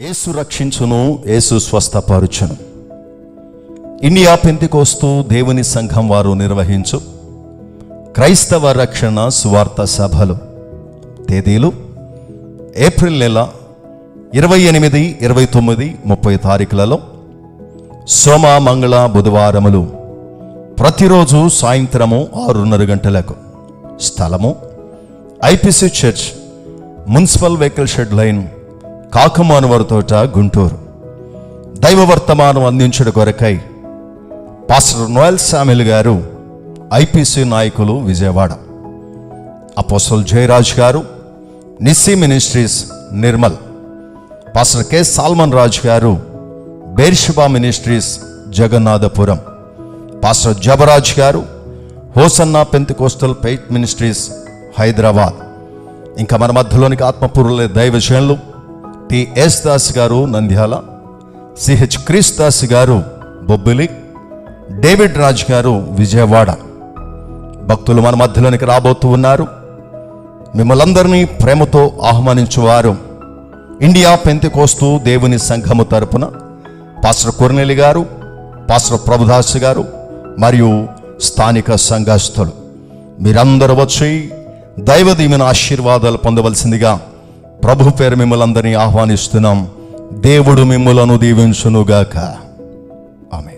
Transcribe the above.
యేసు రక్షించును ఏసు స్వస్థపరుచును. ఇండియా పెంతికోస్తు దేవుని సంఘం వారు నిర్వహించు. క్రైస్తవ రక్షణ సువార్త సభలు. తేదీలు ఏప్రిల్ నెల ఇరవై ఎనిమిది ఇరవై తొమ్మిది ముప్పై తారీఖులలో సోమ మంగళ బుధవారములు ప్రతిరోజు సాయంత్రము ఆరున్నర గంటలకు. స్థలము IPC church municipal vehicle shed line కాకమానువర తోట గుంటూరు. దైవ వర్తమానం అందించడం కొరకై పాస్టర్ నోయల్ శామిల్ గారు ఐపీసీ నాయకులు విజయవాడ. అపోసల్ జయరాజ్ గారు Nissi ministries Nirmal pastor K Solomon Raj గారు Beersheba ministries Jagannathapuram pastor Jabaraj గారు Hosanna Pentecostal faith ministries Hyderabad. ఇంకా మన మధ్యలోనికి ఆత్మపూర్వల దైవజనులు టి ఎస్ దాస్ గారు నంద్యాల సిహెచ్ క్రిస్ దాస్ గారు బొబ్బిలి డేవిడ్ రాజ్ గారు విజయవాడ. భక్తులు మన మధ్యలోనికి రాబోతూ ఉన్నారు. మిమ్మల్ందరినీ ప్రేమతో ఆహ్వానించువారు. ఇండియా పెంతికోస్తూ దేవుని సంఘము తరపున పాస్టర్ కొర్నెలి గారు పాస్టర్ ప్రభుదాస్ గారు మరియు స్థానిక సంఘస్థులు. మీరందరూ వచ్చి దైవ దీవెన ఆశీర్వాదాలు పొందవలసిందిగా ప్రభు పేరు మిమ్మల్ని అందరినీ ఆహ్వానిస్తున్నాం. దేవుడు మిమ్మలను దీవించునుగాక. ఆమె